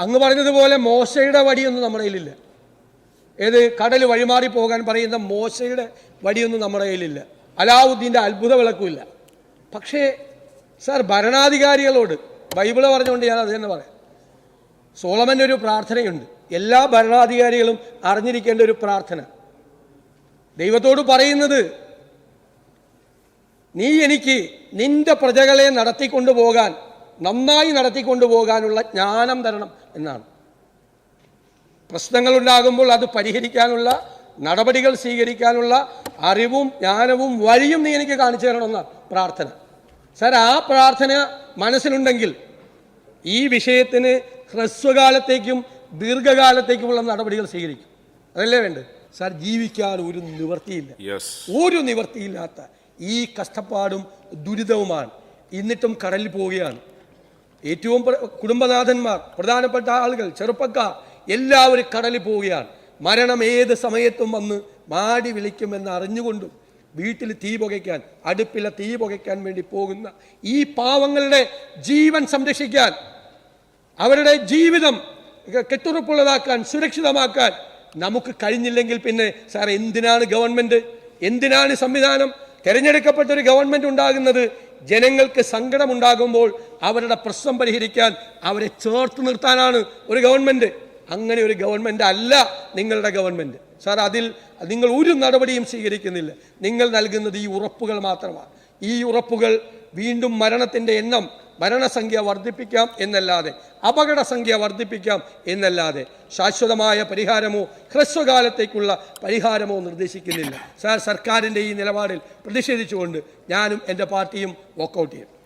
അങ്ങ് പറഞ്ഞതുപോലെ മോശയുടെ വടിയൊന്നും നമ്മുടെ കയ്യിലില്ല. ഏത് കടൽ വഴിമാറി പോകാൻ പറയുന്ന മോശയുടെ വടിയൊന്നും നമ്മുടെ കയ്യിലില്ല. അലാവുദ്ദീന്റെ അത്ഭുത വിളക്കുമില്ല. പക്ഷേ സാർ ഭരണാധികാരികളോട് ബൈബിൾ പറഞ്ഞുകൊണ്ട് ഞാൻ അത് തന്നെ പറയാം. സോളമന്റെ ഒരു പ്രാർത്ഥനയുണ്ട്. എല്ലാ ഭരണാധികാരികളും അറിഞ്ഞിരിക്കേണ്ട ഒരു പ്രാർത്ഥന. ദൈവത്തോട് പറയുന്നത് നീ എനിക്ക് നിന്റെ പ്രജകളെ നടത്തിക്കൊണ്ടു പോകാൻ നന്നായി നടത്തിക്കൊണ്ടു പോകാനുള്ള ജ്ഞാനം തരണം എന്നാണ്. പ്രശ്നങ്ങളുണ്ടാകുമ്പോൾ അത് പരിഹരിക്കാനുള്ള നടപടികൾ സ്വീകരിക്കാനുള്ള അറിവും ജ്ഞാനവും വഴിയും നീ എനിക്ക് കാണിച്ചു തരണമെന്നാണ് പ്രാർത്ഥന. സാർ ആ പ്രാർത്ഥന മനസ്സിലുണ്ടെങ്കിൽ ഈ വിഷയത്തിന് ഹ്രസ്വകാലത്തേക്കും ദീർഘകാലത്തേക്കുമുള്ള നടപടികൾ സ്വീകരിക്കും. അതല്ലേ വേണ്ടത്? സാർ ജീവിക്കാൻ ഒരു നിവർത്തിയില്ല ഒരു നിവർത്തിയില്ലാത്ത ഈ കഷ്ടപ്പാടും ദുരിതവുമാണ്. എന്നിട്ടും കടലിൽ പോവുകയാണ്. ഏറ്റവും കുടുംബനാഥന്മാർ പ്രധാനപ്പെട്ട ആളുകൾ ചെറുപ്പക്കാർ എല്ലാവരും കടലിൽ പോവുകയാണ്. മരണം ഏത് സമയത്തും വന്ന് മാടി വിളിക്കുമെന്ന് അറിഞ്ഞുകൊണ്ടും വീട്ടിൽ തീ പുകയ്ക്കാൻ അടുപ്പിലെ തീ പുകയ്ക്കാൻ വേണ്ടി പോകുന്ന ഈ പാവങ്ങളുടെ ജീവൻ സംരക്ഷിക്കാൻ അവരുടെ ജീവിതം കെട്ടുറപ്പുള്ളതാക്കാൻ സുരക്ഷിതമാക്കാൻ നമുക്ക് കഴിഞ്ഞില്ലെങ്കിൽ പിന്നെ സാർ എന്തിനാണ് ഗവൺമെന്റ് എന്തിനാണ് സംവിധാനം? തെരഞ്ഞെടുക്കപ്പെട്ട ഒരു ഗവൺമെന്റ് ഉണ്ടാകുന്നത് ജനങ്ങൾക്ക് സങ്കടമുണ്ടാകുമ്പോൾ അവരുടെ പ്രശ്നം പരിഹരിക്കാൻ അവരെ ചേർത്ത് നിർത്താനാണ് ഒരു ഗവൺമെന്റ് അങ്ങനെ ഒരു ഗവൺമെന്റ് അല്ല നിങ്ങളുടെ ഗവൺമെന്റ് സാർ അതിൽ നിങ്ങൾ ഒരു നടപടിയും സ്വീകരിക്കുന്നില്ല. നിങ്ങൾ നൽകുന്നത് ഈ ഉറപ്പുകൾ മാത്രമാണ്. ഈ ഉറപ്പുകൾ വീണ്ടും മരണത്തിന്റെ എണ്ണം മരണസംഖ്യ വർദ്ധിപ്പിക്കാം എന്നല്ലാതെ അപകട സംഖ്യ വർദ്ധിപ്പിക്കാം എന്നല്ലാതെ ശാശ്വതമായ പരിഹാരമോ ഹ്രസ്വകാലത്തേക്കുള്ള പരിഹാരമോ നിർദ്ദേശിക്കുന്നില്ല. സാർ സർക്കാരിന്റെ ഈ നിലപാടിൽ പ്രതിഷേധിച്ചുകൊണ്ട് ഞാനും എന്റെ പാർട്ടിയും വോക്കൗട്ട് ചെയ്യും.